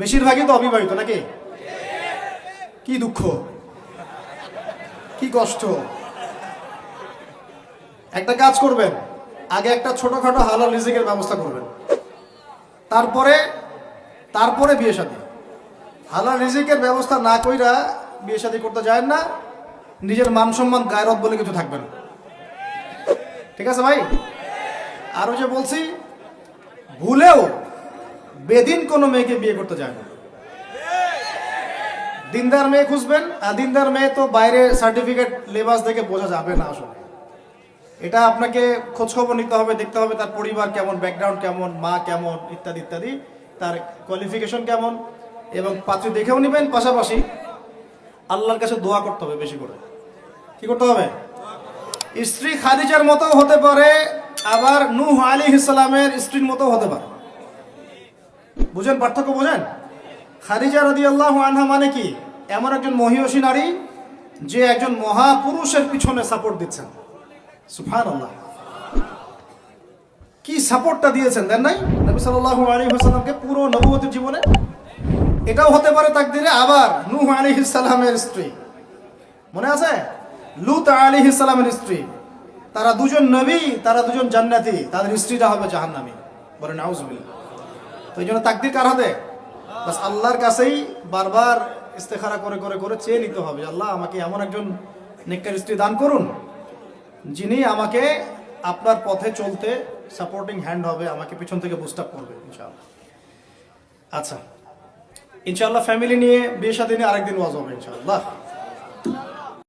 বেশিরভাগই তো অবিবাহিত নাকি? কি দুঃখ? কি কষ্ট? একটা কাজ করবেন, আগে একটা ছোটখাটো হালাল রিজিকের ব্যবস্থা করবেন। তারপরে তারপরে বিয়ে শাদী। হালাল রিজিকের ব্যবস্থা না কইরা বিয়ে শাদী করতে যায় না, নিজের মান সম্মান গায়রত বলে কিছু থাকবে না। ঠিক আছে ভাই? আরও যে বলছি, ভুলেও বেদিন কোনো মেয়েকে বিয়ে করতে যায় না। দিনদার মেয়ে খুঁজবেন, আর দিনদার মেয়ে তো বাইরে সার্টিফিকেট লেবাস দেখে বোঝা যাবে না আসলে। এটা আপনাকে খোঁজ খবর নিতে হবে, দেখতে হবে তার পরিবার কেমন ব্যাকগ্রাউন্ড কেমন, মা কেমন, ইত্যাদি ইত্যাদি, তার কোয়ালিফিকেশন কেমন, এবং পাত্রী দেখেও নেবেন পাশাপাশি আল্লাহর কাছে দোয়া করতে হবে বেশি করে। কি করতে হবে? স্ত্রী খাদিজার মতো হতে পারে, আবার নূহ আলী ইসলামের স্ত্রীর মতো হতে পারে। বুঝেন পার্থক্য বোঝেন? খাদিজা রদি আল্লাহ আনহা মানে কি? এমন একজন মহিষী নারী, যে একজন মহাপুরুষের পিছনে সাপোর্ট দিচ্ছেন। সুফান আল্লাহ কি সাপোর্টটা দিয়েছেন, দেন নাই? নবী সাল্লাল্লাহু আলাইহি ওয়াসাল্লামকে পুরো নবুয়তের জীবনে? এটাও হতে পারে তাকদিরে আবার নূহ আলাইহিস সালামের স্ত্রী। মনে আছে? লুত আলাইহিস সালামের স্ত্রী। তারা দুজন নবী, তারা দুজন জান্নাতি। তাদের স্ত্রীরা হবে জাহান্নামী। বলেন নাউজুবিল্লাহ তো এই জন্য তাকদির কার হাতে? বাস আল্লাহর কাছেই বারবার ইস্তেখারা করে করে করে চেয়ে নিতে হবে আল্লাহ আমাকে এমন একজন নেককার স্ত্রী দান করুন, যিনি আমাকে আপনার পথে চলতে সাপোর্টিং হ্যান্ড হবে, আমাকে পিছন থেকে বুস্ট আপ করবে, ইনশাআল্লাহ। আচ্ছা ইনশাআল্লাহ ফ্যামিলি নিয়ে বিয়ে সাথে নিয়ে আরেকদিন ওয়াজ হবে, ইনশাআল্লাহ।